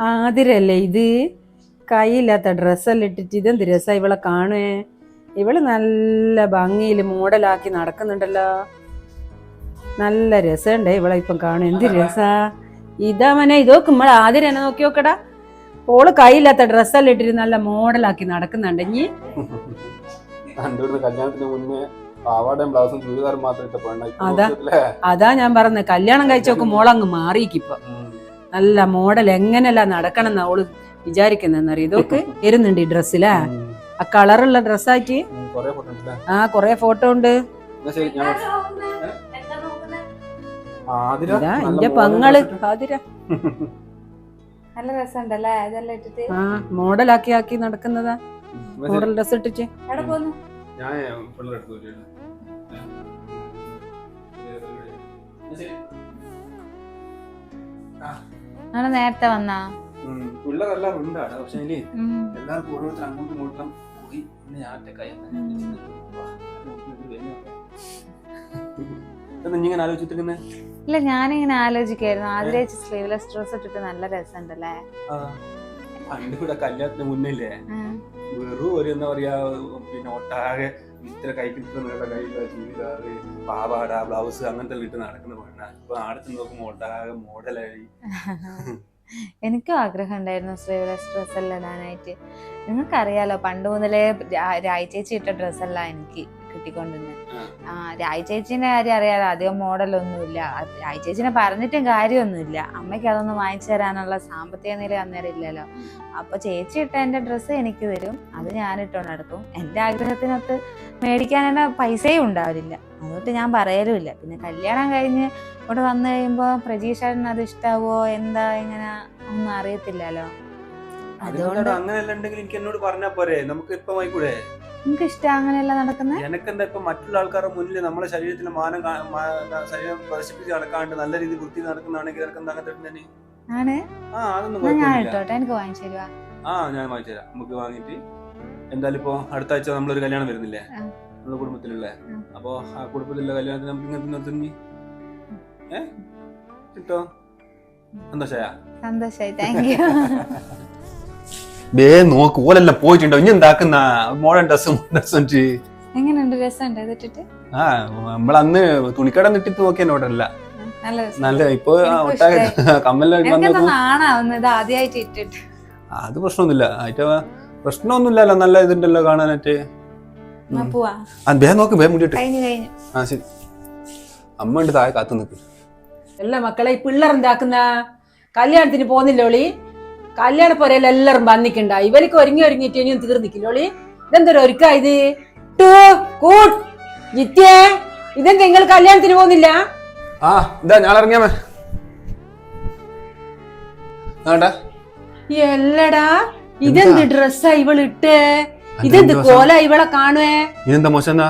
ആതിരല്ലേ ഇത്? കൈയില്ലാത്ത ഡ്രസ്സെല്ലാം ഇട്ടിട്ട് ഇതെന്ത് രസാ ഇവളെ കാണുവേ ഇവൾ നല്ല ഭംഗിയിൽ മോഡലാക്കി നടക്കുന്നുണ്ടല്ലോ. നല്ല രസമുണ്ടേ ഇവളെ ഇപ്പം കാണും എന്ത് രസാ? ഇതാ മനെ ഇതോക്ക് നമ്മളെ ആതിര എന്നെ നോക്കി നോക്കടാ. ഓൾ കൈയില്ലാത്ത ഡ്രസ്സെല്ലാം ഇട്ടിട്ട് നല്ല മോഡലാക്കി നടക്കുന്നുണ്ട്. ഇനി അതാ. ഞാൻ പറഞ്ഞ കല്യാണം കഴിച്ചോക്ക് മോളങ്ങ് മാറിയിക്കിപ്പൊ. ഉം. നല്ല മോഡൽ എങ്ങനെയല്ല നടക്കണം എന്നാ ഓൾ വിചാരിക്കുന്നറിയ ഇതൊക്കെ വരുന്നുണ്ട് ഈ ഡ്രസ്സിലാ. ആ കളറുള്ള ഡ്രസ്സായിട്ട്. ആ കൊറേ ഫോട്ടോ ഉണ്ട്. ഇതാ എന്റെ പങ്ങൾ. ആതിര. നല്ല രസമുണ്ടല്ലേ ഇതെല്ലാം ഇട്ടിട്ട് ആ മോഡലാക്കി ആക്കി നടക്കുന്നതാ. മോഡൽ ഡ്രസ് ഇട്ടിട്ട്. ഞാൻ നമ്മൾ നേരത്തെ വന്നാ പിള്ളേരെല്ലാം ഉണ്ടാണ് പക്ഷെ. എല്ലാവർക്കും ഓരോരുത്തർ അങ്ങോട്ടും ഇങ്ങോട്ടും പോയി ഞാൻ ഒറ്റക്കായി. ഇങ്ങനെ? ഇല്ല ഞാനിങ്ങനെ ആലോചിക്കായിരുന്നു ആദ്യമായിട്ട് സ്ലീവ്ലെസ് ഡ്രസ് ഇട്ടിട്ട് നല്ല രസമുണ്ടല്ലേ പണ്ട് ഇവിടെ കല്യാണത്തിന് മുന്നില്ലേ. വെറും ഒരു എന്താ പറയാ പിന്നെ ഒട്ടാകെ ഇത്ര കൈക്ക് ഇത്ര നീള കൈയില്ല ചുരിദാറ് പാവാട ബ്ലൗസ് അങ്ങനത്തെ ഇട്ട് നടക്കുന്ന പെണ്ണ. ഇപ്പൊ ആടത്ത് നോക്കുമ്പോൾ ഒട്ടാകെ മോഡലായി. എനിക്കും ആഗ്രഹം ഉണ്ടായിരുന്നു സ്ലീവ്ലെസ് ഡ്രസ്സെല്ലാം ഇടാനായിട്ട്. നിങ്ങൾക്കറിയാലോ പണ്ട് മുതലേ രായി ചേച്ചി ഇട്ട ഡ്രസ്സല്ല എനിക്ക് കിട്ടിക്കൊണ്ടിരുന്നത് രായി ചേച്ചീന്റെ കാര്യം അറിയാതെ അധികം മോഡലൊന്നുമില്ല. രായി ചേച്ചിനെ പറഞ്ഞിട്ടും കാര്യമൊന്നുമില്ല. അമ്മയ്ക്ക് അതൊന്നും വാങ്ങിച്ചു തരാനുള്ള സാമ്പത്തിക നില അന്നേരം ഇല്ലല്ലോ. അപ്പൊ ചേച്ചി ഇട്ട എന്റെ ഡ്രസ്സ് എനിക്ക് തരും. അത് ഞാൻ ഇട്ടോണ്ട് നടക്കും. എന്റെ ആഗ്രഹത്തിനൊത്ത് മേടിക്കാൻ തന്നെ പൈസയും ഉണ്ടാവില്ല. അതുകൊണ്ട് ഞാൻ പറയലുമില്ല. പിന്നെ കല്യാണം കഴിഞ്ഞ് ഇവിടെ വന്നു കഴിയുമ്പോ പ്രജീഷേട്ടന് അത് ഇഷ്ടാവോ? എന്താ ഇങ്ങനെ ഒന്നും അറിയത്തില്ലല്ലോ. അതുകൊണ്ട് അങ്ങനെ എനിക്ക് എന്നോട് പറഞ്ഞാ പോരെ? നമുക്ക് ഇപ്പൊ നിങ്ങൾക്ക് ഇഷ്ടം അങ്ങനെയല്ല നടക്കുന്നത് എനക്കെന്താ ഇപ്പൊ മറ്റുള്ള ആൾക്കാരുടെ മുന്നിൽ നമ്മളെ ശരീരത്തിന്റെ മാനം കാ- മാ- ശരീരം പ്രദർശിപ്പിച്ച് നടക്കാണ്ട് നല്ല രീതിയിൽ വൃത്തി നടക്കുന്നതാണെങ്കിൽ എനക്ക് എന്താ അങ്ങനത്തെ ഇടുന്നതിന്? ആണ്? ആ അതൊന്നും എന്നാ ഞാൻ കുഴപ്പമില്ല ഇട്ടോട്ടെ എനിക്ക് വാങ്ങിച്ചു തരുവാ. ആ ഞാൻ വാങ്ങിച്ചു തരാം. നമുക്ക് വാങ്ങിയിട്ട് എന്തായാലും ഇപ്പൊ അടുത്ത ആഴ്ച നമ്മളൊരു കല്യാണം വരുന്നില്ലേ? ആ. നമ്മുടെ കുടുംബത്തിലുള്ള. ആ. അപ്പൊ ആ കുടുംബത്തിലുള്ള കല്യാണത്തിന് നമുക്ക് ഇങ്ങനത്തെ നിർത്തുന്നി ഏ? കിട്ടോ? സന്തോഷായ? സന്തോഷായി താങ്ക് യു ബേ നോക്ക് ഓലെല്ലാം പോയിട്ടുണ്ടോ? ഇനി എന്താക്കുന്ന? മോഡേൺ ഡ്രസ്സും ഡ്രസ്സും എങ്ങനെയുണ്ട്? രസമുണ്ട് ഇതിട്ടിട്ട് ആ നമ്മളന്ന് തുണിക്കട നിട്ടിട്ട് നോക്കിയ നോട്ടല്ല നല്ല ഇപ്പൊ ഒട്ടാകെ ആദ്യമായിട്ട് ഇട്ടിട്ട്. അത് പ്രശ്നമൊന്നുമില്ല. അതിന്റെ പ്രശ്നമൊന്നുമില്ലല്ലോ നല്ല ഇതുണ്ടല്ലോ കാണാനായിട്ട്. നോക്ക് ബേ മുടിയിട്ട് ആ ശരി. അമ്മ ഉണ്ട് താഴെ കാത്തു നിൽക്കും എല്ലാ മക്കളെ ഈ പിള്ളേരെന്താക്കുന്ന കല്യാണത്തിന് പോന്നില്ലോളി കല്യാണ പോരയിൽ എല്ലാവരും വന്നിക്കണ്ട. ഇവർക്ക് ഒരുങ്ങി ഒരുങ്ങിയിട്ട് ഇനിയും തീർന്നിക്കില്ലോളി ഇതെന്തൊരു ഒരുക്കായത് ടു കൂട്ട് ജിത്യേ ഇതെന്താ നിങ്ങൾ കല്യാണത്തിന് പോകുന്നില്ല? ആ ഇതാ ഞാൻ ഇറങ്ങിയാമേ ആണ്ടാ എല്ലടാ ഇതെന്ത് ഡ്രസ്സാ ഇവളിട്ട് ഇതെന്ത് മോശം? കോല ഇവളെ കാണുവേ? ഇതെന്താ മോശം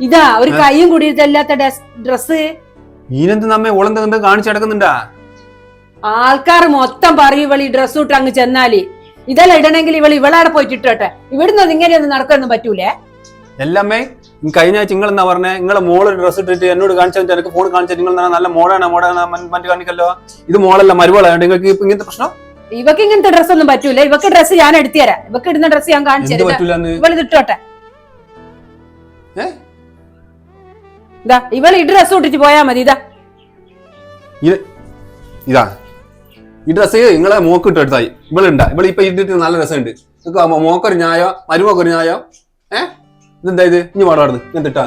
ഇതാ ഒരു കൈയും കൂടിയിട്ടല്ലാത്ത ഡ്രസ് ഇനെന്ത് നമ്മെ ഓളെന്താ കാണിച്ചു കിടക്കുന്നുണ്ടാ ആൾക്കാർ മൊത്തം പറയും ഇവൾ ഈ ഡ്രസ് ഇട്ട് അങ്ങ് ചെന്നാൽ. ഇതെല്ലാം ഇടണമെങ്കിൽ ഇവൾ ഇവളവിടെ പോയിട്ട് ഇട്ടോട്ടെ ഇവിടുന്ന് ഇങ്ങനെയൊന്നും നടക്കൊന്നും പറ്റൂലേ? എല്ലാമേ കഴിഞ്ഞ ആഴ്ച നിങ്ങൾ എന്നാ പറഞ്ഞേ? നിങ്ങളെ മോൾ ഡ്രസ് ഇട്ടിട്ട് എന്നോട് കാണിച്ചാൽ എനിക്ക് ഫോൺ കാണിച്ചാൽ നിങ്ങൾ നല്ല മോളാണ് മോഡാണ് മറ്റു കാണിക്കല്ലോ. ഇത് മോളല്ല മരുവളാണ് നിങ്ങൾക്ക് ഇങ്ങനത്തെ പ്രശ്നം? ഇവക്ക് ഇങ്ങനത്തെ ഡ്രസ് ഒന്നും പറ്റൂല. ഇവക്ക് ഡ്രസ് ഞാൻ എടുത്തു തരാം. ഇവക്ക് ഇടുന്ന ഡ്രസ് ഞാൻ കാണിച്ചു ഇവൾ തരാം. ഇവൾ ഇട്ടോട്ടെ. ഇതാ ഇവൾ ഈ ഡ്രസ് ഇട്ടിട്ട് പോയാ മതി. ഇതാ ഇതാ. ഈ ഡ്രസ്സ് നിങ്ങളെ മോക്ക് ഇട്ട് എടുത്തായി ഇവളുണ്ട. ഇവിടെ ഇപ്പൊ ഇരുന്നിട്ട് നല്ല രസമുണ്ട്. മോക്കൊരു ന്യായോ മരുമോക്കൊരു ന്യായോ. ഏഹ് ഇതെന്താ ഇത്? ഇനി പാടാടുന്നു ഞാൻ തിട്ടാ